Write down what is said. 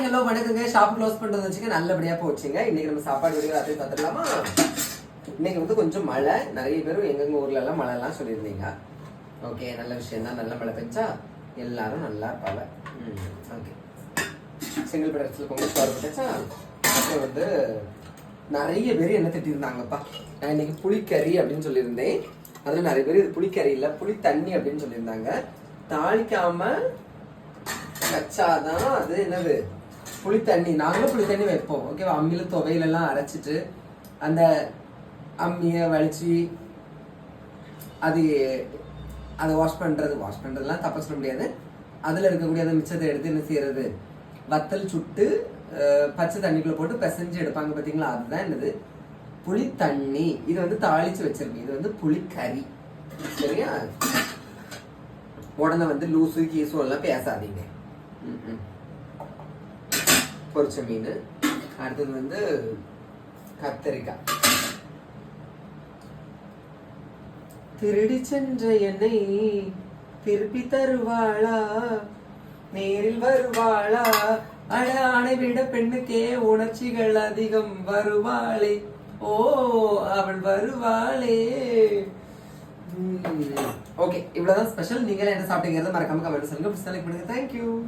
Hi hello வணக்கங்க. Shop close பண்ணுறது வச்சுக்க நல்லபடியா போச்சுங்க. இன்னைக்கு நம்ம சாப்பாடு வீடியோ அதே பார்த்துடலாமா? இன்னைக்கு வந்து கொஞ்சம் மழை. நிறைய பேரும் எங்கெங்க ஊர்ல எல்லாம் மழை எல்லாம் சொல்லியிருந்தீங்க. ஓகே நல்ல விஷயம் தான் நல்ல மழை பெஞ்சா எல்லாரும் நல்லா இருப்பாங்க. ஓகே சிங்கிள் பிரச்சனை பொங்கல் சோறு போட்டாச்சா? அப்புறம் வந்து நிறைய பேர் என்ன திட்டிருந்தாங்கப்பா? நான் இன்னைக்கு புளிக்கறி அப்படின்னு சொல்லியிருந்தேன். அதுல நிறைய பேர் இது புளிக்கறி இல்லை புளி தண்ணி அப்படின்னு சொல்லியிருந்தாங்க. தாளிக்காம வச்சாதான் அது என்னது? புளி தண்ணி நாங்களும் புளி தண்ணி வைப்போம். ஓகேவா அம்மியில் துவையில எல்லாம் அரைச்சிட்டு அந்த அம்மியை வலிச்சு அது அதை வாஷ் பண்ணுறது வாஷ் பண்ணுறதுலாம் தப்பா சொல்ல முடியாது. அதில் இருக்கக்கூடிய அந்த மிச்சத்தை எடுத்து என்ன செய்யறது? வத்தல் சுட்டு பச்சை தண்ணிக்குள்ளே போட்டு பிசைஞ்சு எடுப்பாங்க பார்த்தீங்களா அதுதான் என்னது? புளி தண்ணி. இது வந்து தாளிச்சு வச்சிருக்கேன் இது வந்து புளிக்கறி சரியா? உடனே வந்து லூசு கீசு எல்லாம் பேசாதீங்க. ம், ம். பொரிச்ச மீன். அடுத்தது வந்து கத்தரிக்காய் திருடி சென்ற என்னை திருப்பி தருவாளா? நேரில் வருவாளா? அட ஆணை விட பெண்ணுக்கே உணர்ச்சிகள் அதிகம் வருவாளே. ஓ அவள் வருவாளே. ஓகே இவ்வளவுதான் ஸ்பெஷல் நீங்களே என்ன சாப்பிட்டீங்கிறத மறக்காம கமெண்ட் சொல்லுங்க. செலக்ட் பண்ணுங்க. தேங்க்யூ